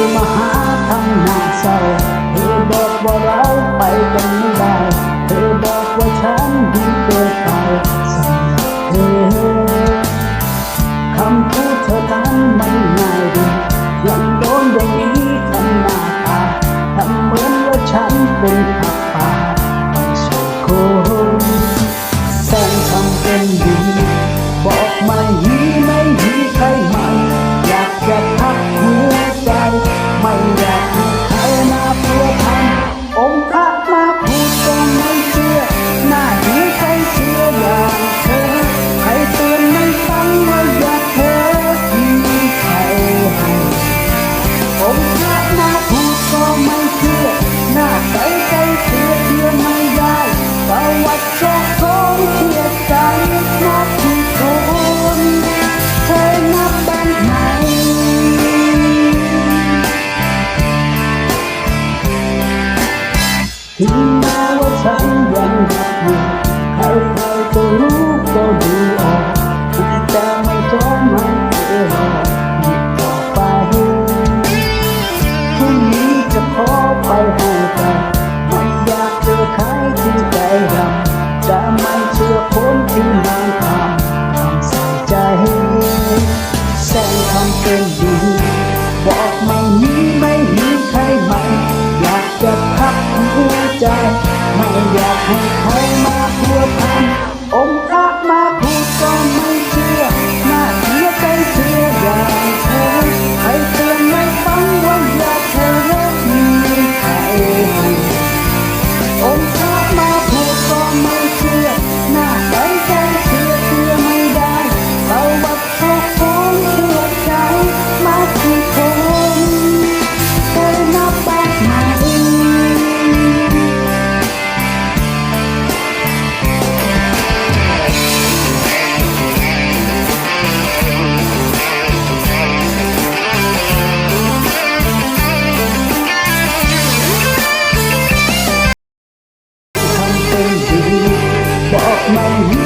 นมาหาทำหน้าเเธอบอกว่าเราไปกันไได้ เธอบอกว่าฉัน คนแบบนี้ทำหน้าตาทำเหมือนว่าฉันเป็นใคร ถึงแม้ว่าฉันยังรักเธอใครใครก็รู้ก็ดูออกแต่ไม่จอมไมเธอหยิดต่อไปพรุ่งนี้จะขอไปให้ไปไม่อยากเจอใครที่ใจดำจะไม่เชื่อคนที่มัน my